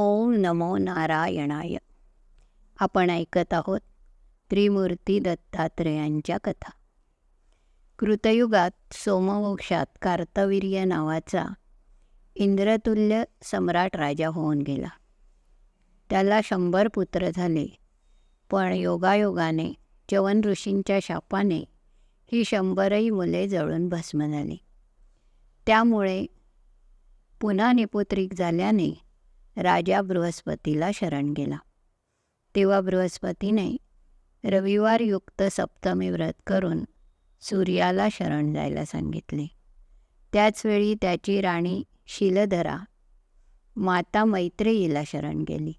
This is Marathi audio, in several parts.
ओम नमो नारायणाय. आपण ऐकत आहोत त्रिमूर्ती दत्तात्रेयांच्या कथा. कृतयुगात सोमवंशात कार्तवीर्य नावाचा इंद्रतुल्य सम्राट राजा होऊन गेला. त्याला शंभर पुत्र झाले पण योगायोगाने चवन ऋषींच्या शापाने ही शंभरही मुले जळून भस्म झाली. त्यामुळे पुन्हा निपुत्रिक झाल्याने राजा बृहस्पतीला शरण गेला. तेव्हा बृहस्पतीने रविवारयुक्त सप्तमी व्रत करून सूर्याला शरण जायला सांगितले. त्याचवेळी त्याची राणी शिलधरा माता मैत्रेयीला शरण गेली.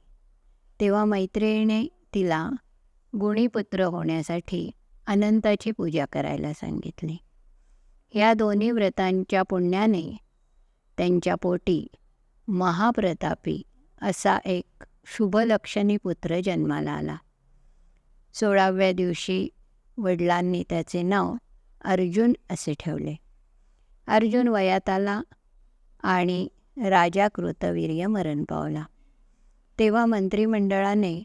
तेव्हा मैत्रेयीने तिला गुणीपुत्र होण्यासाठी अनंताची पूजा करायला सांगितली. या दोन्ही व्रतांच्या पुण्याने त्यांच्या पोटी महाप्रतापी असा एक शुभलक्षणी पुत्र जन्माला आला. सोळाव्या दिवशी वडिलांनी त्याचे नाव अर्जुन असे ठेवले. अर्जुन वयात आला आणि राजा कृतवीर्य मरण पावला. तेव्हा मंत्रिमंडळाने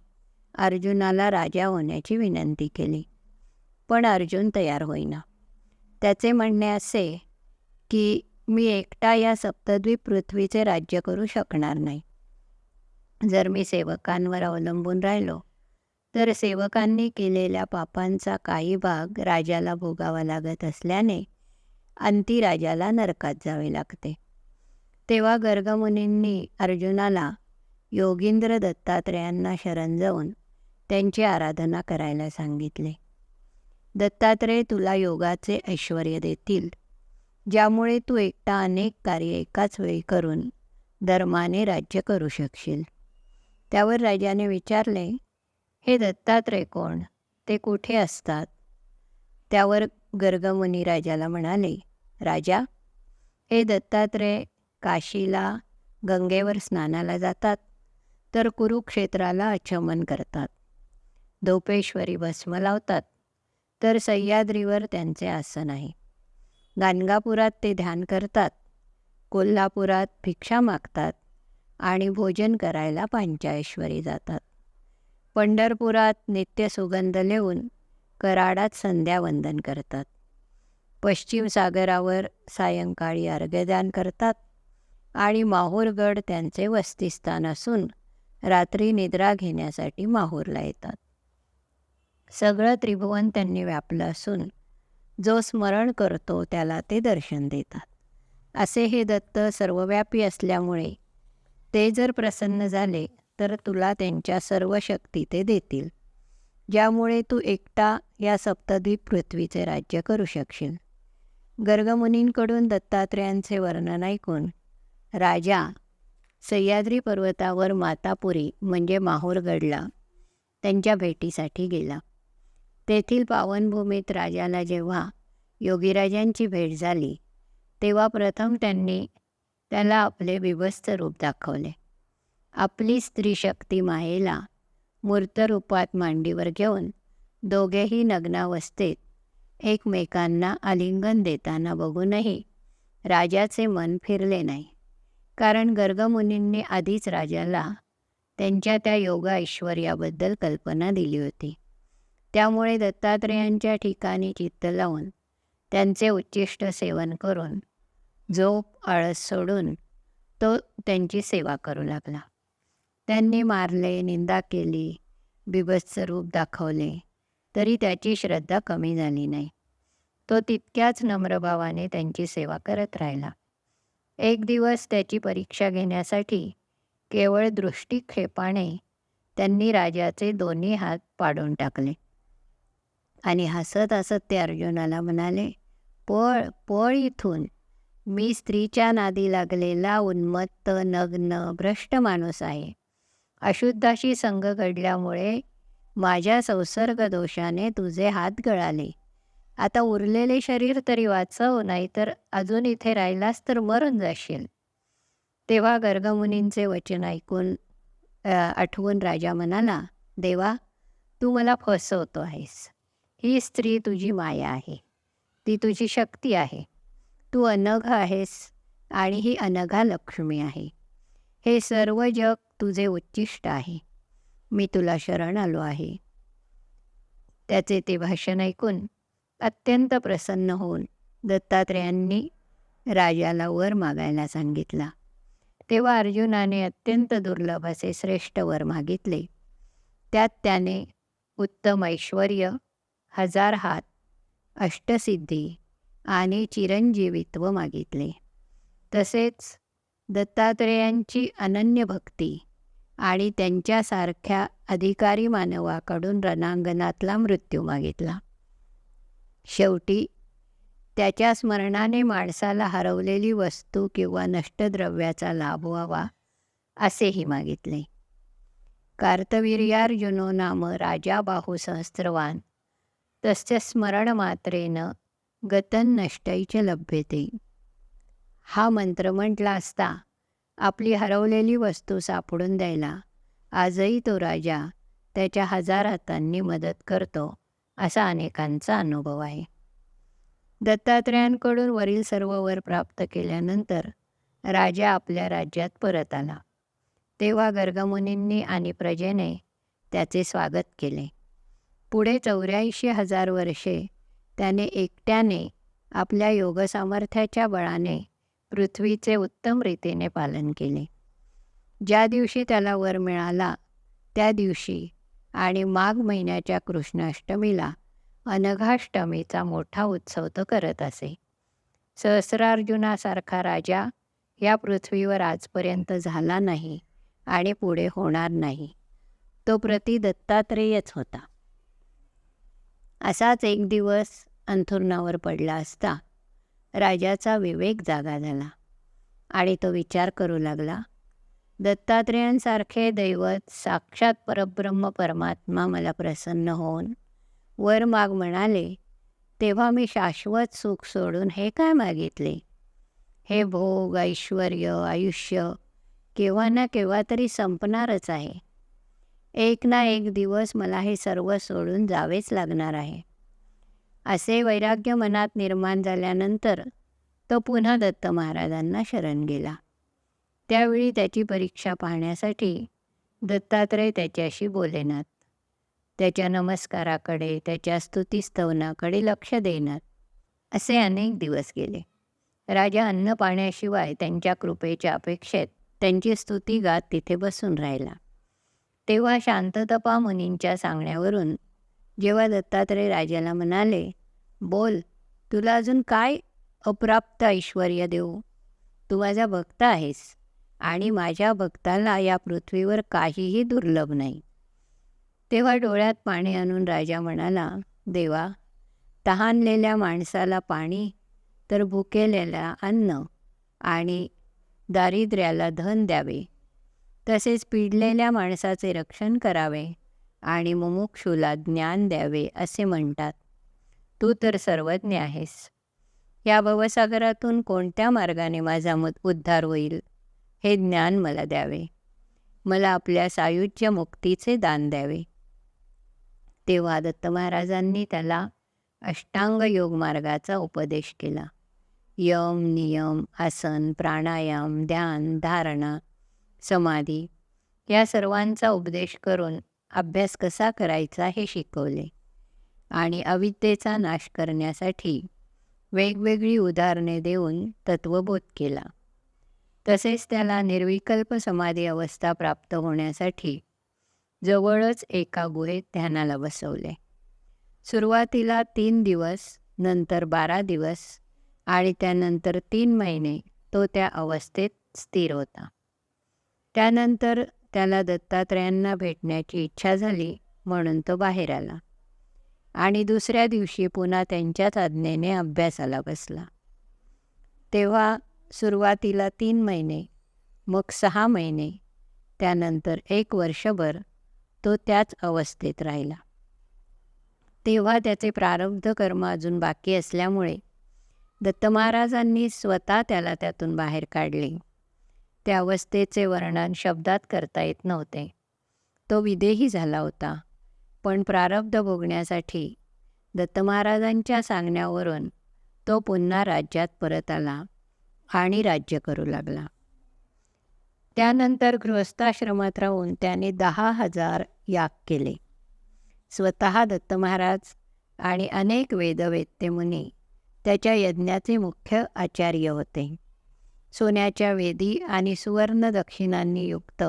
अर्जुनाला राजा होण्याची विनंती केली पण अर्जुन तयार होईना. त्याचे म्हणणे असे की मी एकटा या सप्तद्वीप पृथ्वीचे राज्य करू शकणार नाही. जर मी सेवकांवर अवलंबून राहिलो तर सेवकांनी केलेल्या पापांचा काही भाग राजाला भोगावा लागत असल्याने अंती राजाला नरकात जावे लागते. तेव्हा गर्गमुनींनी अर्जुनाला योगींद्र दत्तात्रेयांना शरण जाऊन त्यांची आराधना करायला सांगितले. दत्तात्रेय तुला योगाचे ऐश्वर देतील ज्यामुळे तू एकटा अनेक कार्य एकाच वेळी करून धर्माने राज्य करू शकशील. त्यावर राजाने विचारले हे दत्तात्रय कोण? ते कुठे असतात? त्यावर गर्गमुनी राजाला म्हणाले राजा हे दत्तात्रय काशीला गंगेवर स्नानाला जातात तर कुरुक्षेत्राला अचमन करतात. दोपेश्वरी भस्म लावतात तर सह्याद्रीवर त्यांचे आसन आहे. गाणगापुरात ते ध्यान करतात कोल्हापुरात भिक्षा मागतात आणि भोजन करायला पांचाळेश्वरी जातात. पंढरपुरात नित्य सुगंध लेऊन कराडात संध्यावंदन करतात. पश्चिम सागरावर सायंकाळी अर्घ्यदान करतात आणि माहूरगड त्यांचे वस्तीस्थान असून रात्री निद्रा घेण्यासाठी माहूरला येतात. सगळं त्रिभुवन त्यांनी व्यापलं असून जो स्मरण करतो त्याला ते दर्शन देतात. असे हे दत्त सर्वव्यापी असल्यामुळे ते जर प्रसन्न झाले तर तुला त्यांच्या सर्व शक्ती ते देतील. ज्यामुळे तू एकटा या सप्तद्वीप पृथ्वीचे राज्य करू शकशील. गर्गमुनींकडून दत्तात्रेयांचे वर्णन ऐकून राजा सह्याद्री पर्वतावर मातापुरी म्हणजे माहूरगडला त्यांच्या भेटीसाठी गेला. तेथील पावनभूमीत राजाला जेव्हा योगीराजांची भेट झाली तेव्हा प्रथम त्यांनी त्याला आपले विभस्त रूप दाखवले. आपली स्त्री शक्ती मायेला मूर्तरूपात मांडीवर घेऊन दोघेही नग्नावस्थेत एकमेकांना आलिंगन देताना बघूनही राजाचे मन फिरले नाही. कारण गर्गमुनींनी आधीच राजाला त्यांच्या त्या योगा ऐश्वर्याबद्दल कल्पना दिली होती. त्यामुळे दत्तात्रेयांच्या ठिकाणी चित्त लावून त्यांचे उच्चिष्ट सेवन करून जो आळस सोडून तो त्यांची सेवा करू लागला. त्यांनी मारले निंदा केली बिभत्स रूप दाखवले तरी त्याची श्रद्धा कमी झाली नाही. तो तितक्याच नम्रभावाने त्यांची सेवा करत राहिला. एक दिवस त्याची परीक्षा घेण्यासाठी केवळ दृष्टिक्षेपाने त्यांनी राजाचे दोन्ही हात पाडून टाकले. आणि हसत हसत ते अर्जुनाला म्हणाले पळ पळ इथून. मी स्त्रीच्या नादी लागलेला उन्मत्त नग्न भ्रष्ट माणूस आहे. अशुद्धाशी संघ घडल्यामुळे माझ्या संसर्ग दोषाने तुझे हात गळाले. आता उरलेले शरीर तरी वाचव नाहीतर अजून इथे राहिलास तर मरून जाशील. तेव्हा गर्गमुनींचे वचन ऐकून आठवून राजा म्हणाला देवा तू मला फसवतो आहेस. ही स्त्री तुझी माया आहे. ती तुझी शक्ती आहे. तू अनघ आहेस आणि ही अनघा लक्ष्मी आहे. हे सर्व जग तुझे उच्चिष्ट आहे. मी तुला शरण आलो आहे. त्याचे ते भाषण ऐकून अत्यंत प्रसन्न होऊन दत्तात्रेयांनी राजाला वर मागायला सांगितला. तेव्हा अर्जुनाने अत्यंत दुर्लभ असे श्रेष्ठ वर मागितले. त्यात त्याने उत्तम ऐश्वर हजार हात अष्टसिद्धी आणि चिरंजीवित्व मागितले. तसेच दत्तात्रेयांची अनन्य भक्ती आणि त्यांच्यासारख्या अधिकारी मानवाकडून रणांगणातला मृत्यू मागितला. शेवटी त्याच्या स्मरणाने माणसाला हरवलेली वस्तू किंवा नष्टद्रव्याचा लाभ व्हावा असेही मागितले. कार्तवीर्यार्जुनो नाम राजा बाहू सहस्त्रवान तस्य स्मरणमात्रेन गतन नष्टाईचे लभ्यते हा मंत्र म्हटला असता आपली हरवलेली वस्तू सापडून द्यायला आजही तो राजा त्याच्या हजार हातांनी मदत करतो असा अनेकांचा अनुभव आहे. दत्तात्रेयांकडून वरील सर्व वर प्राप्त केल्यानंतर राजा आपल्या राज्यात परत आला. तेव्हा गर्गमुनींनी आणि प्रजेने त्याचे स्वागत केले. पुढे चौऱ्याऐंशी हजार वर्षे त्याने एकट्याने आपल्या योगसामर्थ्याच्या बळाने पृथ्वीचे उत्तम रीतीने पालन केले. ज्या दिवशी त्याला वर मिळाला त्या दिवशी आणि माघ महिन्याच्या कृष्णाष्टमीला अनघाष्टमीचा मोठा उत्सव तो करत असे. सहस्रार्जुनासारखा राजा या पृथ्वीवर आजपर्यंत झाला नाही आणि पुढे होणार नाही. तो प्रति दत्तात्रेयच होता. असाच एक दिवस अंथुरणावर पडला असता राजाचा विवेक जागा झाला आणि तो विचार करू लागला दत्तात्रेयांसारखे दैवत साक्षात परब्रह्म परमात्मा मला प्रसन्न होऊन वर माग म्हणाले तेव्हा मी शाश्वत सुख सोडून हे काय मागितले? हे भोग ऐश्वर आयुष्य केव्हा ना केव्हा तरी संपणारच आहे. एक ना एक दिवस मला हे सर्व सोडून जावेच लागणार आहे. असे वैराग्य मनात निर्माण झाल्यानंतर तो पुन्हा दत्त महाराजांना शरण गेला. त्यावेळी त्याची परीक्षा पाहण्यासाठी दत्तात्रय त्याच्याशी बोलेनात. त्याच्या नमस्काराकडे त्याच्या स्तुतीस्तवनाकडे लक्ष देणार असे अनेक दिवस गेले. राजा अन्न पाण्याशिवाय त्यांच्या कृपेच्या अपेक्षेत त्यांची स्तुती गात तिथे बसून राहिला. तेव्हा शांततपा मुनींच्या सांगण्यावरून जेव्हा दत्तात्रय राजाला म्हणाले बोल तुला अजून काय अप्राप्त ऐश्वर देऊ? तू माझा भक्त आहेस आणि माझ्या भक्ताला या पृथ्वीवर काहीही दुर्लभ नाही. तेव्हा डोळ्यात पाणी आणून राजा म्हणाला देवा तहानलेल्या माणसाला पाणी तर भुकेलेल्या अन्न आणि दारिद्र्याला धन द्यावे. तसेच पिडलेल्या माणसाचे रक्षण करावे आणि मुमुक्षूला ज्ञान द्यावे असे म्हणतात. तू तर सर्वज्ञ आहेस. या भवसागरातून कोणत्या मार्गाने माझा मत उद्धार होईल हे ज्ञान मला द्यावे. मला आपल्या सायुज्य मुक्तीचे दान द्यावे. तेव्हा दत्त महाराजांनी त्याला अष्टांग योग मार्गाचा उपदेश केला. यम नियम आसन प्राणायाम ध्यान धारणा समाधी या सर्वांचा उपदेश करून अभ्यास कसा करायचा हे शिकवले. आणि अविद्येचा नाश करण्यासाठी वेगवेगळी उदाहरणे देऊन तत्वबोध केला. तसेच त्याला निर्विकल्प समाधी अवस्था प्राप्त होण्यासाठी जवळच एका गुहेत ध्यानाला बसवले. सुरुवातीला तीन दिवस नंतर बारा दिवस आणि त्यानंतर तीन महिने तो त्या अवस्थेत स्थिर होता. त्यानंतर त्याला दत्तात्रयांना भेटण्याची इच्छा झाली म्हणून तो बाहेर आला. आणि दुसऱ्या दिवशी पुन्हा त्यांच्याच आज्ञेने अभ्यासाला बसला. तेव्हा सुरुवातीला तीन महिने मग सहा महिने त्यानंतर एक वर्षभर तो त्याच अवस्थेत राहिला. तेव्हा त्याचे प्रारब्ध कर्म अजून बाकी असल्यामुळे दत्त महाराजांनी स्वतः त्याला त्यातून बाहेर काढले. त्या अवस्थेचे वर्णन शब्दात करता येत नव्हते. तो विदेही झाला होता. पण प्रारब्ध भोगण्यासाठी दत्तमहाराजांच्या सांगण्यावरून तो पुन्हा राज्यात परत आला आणि राज्य करू लागला. त्यानंतर गृहस्थाश्रमात राहून त्याने दहा हजार याग केले. स्वतः दत्त महाराज आणि अनेक वेदवेत्ते मुनी त्याच्या यज्ञाचे मुख्य आचार्य होते. सोन्याच्या वेदी आणि सुवर्ण दक्षिणांनी युक्त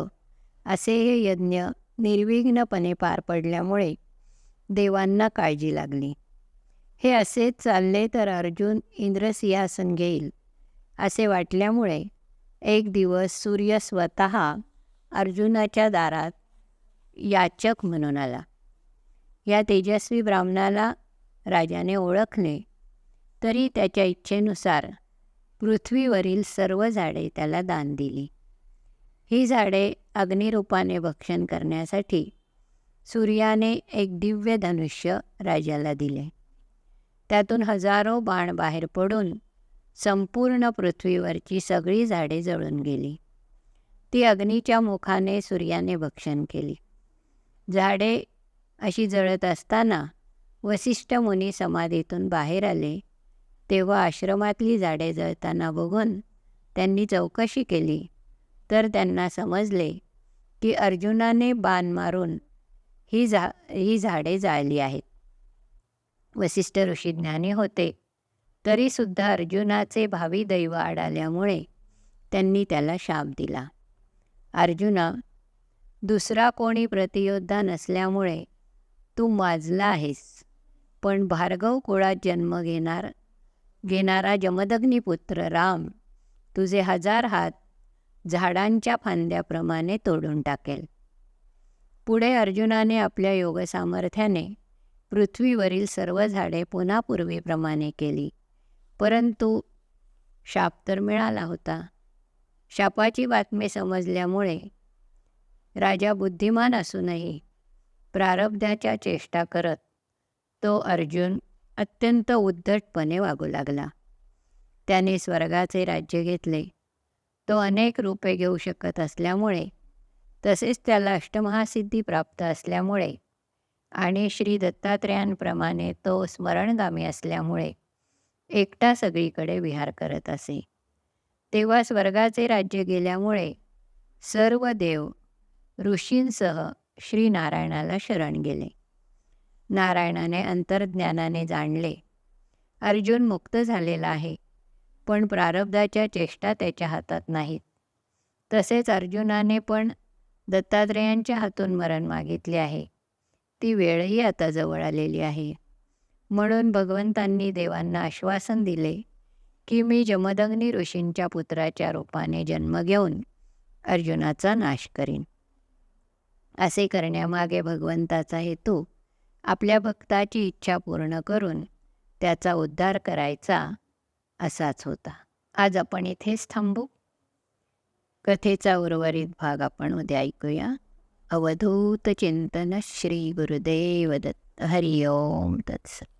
असे हे यज्ञ निर्विघ्नपणे पार पडल्यामुळे देवांना काळजी लागली. हे असेच चालले तर अर्जुन इंद्रसिंहासन घेईल असे वाटल्यामुळे एक दिवस सूर्य स्वतः अर्जुनाच्या दारात याचक म्हणून आला. या तेजस्वी ब्राह्मणाला राजाने ओळखले तरी त्याच्या इच्छेनुसार पृथ्वीवरील सर्व झाडे त्याला दान दिली. ही झाडे अग्निरूपाने भक्षण करण्यासाठी सूर्याने एक दिव्य धनुष्य राजाला दिले. त्यातून हजारो बाण बाहेर पडून संपूर्ण पृथ्वीवरची सगळी झाडे जळून गेली. ती अग्नीच्या मुखाने सूर्याने भक्षण केली. झाडे अशी जळत असताना वसिष्ठ मुनी समाधीतून बाहेर आले. तेव्हा आश्रमातली झाडे जळताना बघून त्यांनी चौकशी केली. तर त्यांना समजले की अर्जुनाने बाण मारून ही झा ही झाडे जाळली आहेत. वसिष्ठ ऋषी ज्ञानी होते. तरीसुद्धा अर्जुनाचे भावी दैव आडाल्यामुळे त्यांनी त्याला शाप दिला. अर्जुना दुसरा कोणी प्रतियोद्धा नसल्यामुळे तू माजला आहेस पण भार्गव कुळात जन्म घेणार घेणारा जमदग्निपुत्र राम तुझे हजार हात झाडांच्या फांद्याप्रमाणे तोडून टाकेल. पुढे अर्जुनाने आपल्या योगसामर्थ्याने पृथ्वीवरील सर्व झाडे पुन्हा पूर्वीप्रमाणे केली. परंतु शाप तर मिळाला होता. शापाची बातमी समजल्यामुळे राजा बुद्धिमान असूनही प्रारब्धाच्या चेष्टा करत तो अर्जुन अत्यंत उद्धटपणे वागू लागला. त्याने स्वर्गाचे राज्य घेतले. तो अनेक रूपे घेऊ शकत असल्यामुळे तसेच त्याला अष्टमहासिद्धी प्राप्त असल्यामुळे आणि श्री दत्तात्रेयांप्रमाणे तो स्मरणगामी असल्यामुळे एकटा सगळीकडे विहार करत असे. तेव्हा स्वर्गाचे राज्य गेल्यामुळे सर्व देव ऋषींसह श्रीनारायणाला शरण गेले. नारायणाने अंतर्ज्ञानाने जाणले. अर्जुन मुक्त झालेला आहे पण प्रारब्धाच्या चेष्टा त्याच्या हातात नाहीत. तसेच अर्जुनाने पण दत्तात्रेयांच्या हातून मरण मागितले आहे. ती वेळही आता जवळ आलेली आहे. म्हणून भगवंतांनी देवांना आश्वासन दिले की मी जमदग्नी ऋषींच्या पुत्राच्या रूपाने जन्म घेऊन अर्जुनाचा नाश करीन. असे करण्यामागे भगवंताचा हेतू आपल्या भक्ताची इच्छा पूर्ण करून त्याचा उद्धार करायचा असाच होता. आज आपण इथेच थांबू. कथेचा उर्वरित भाग आपण उद्या ऐकूया. अवधूत चिंतन श्री गुरुदेव दत्त. हरिओम तत्सत.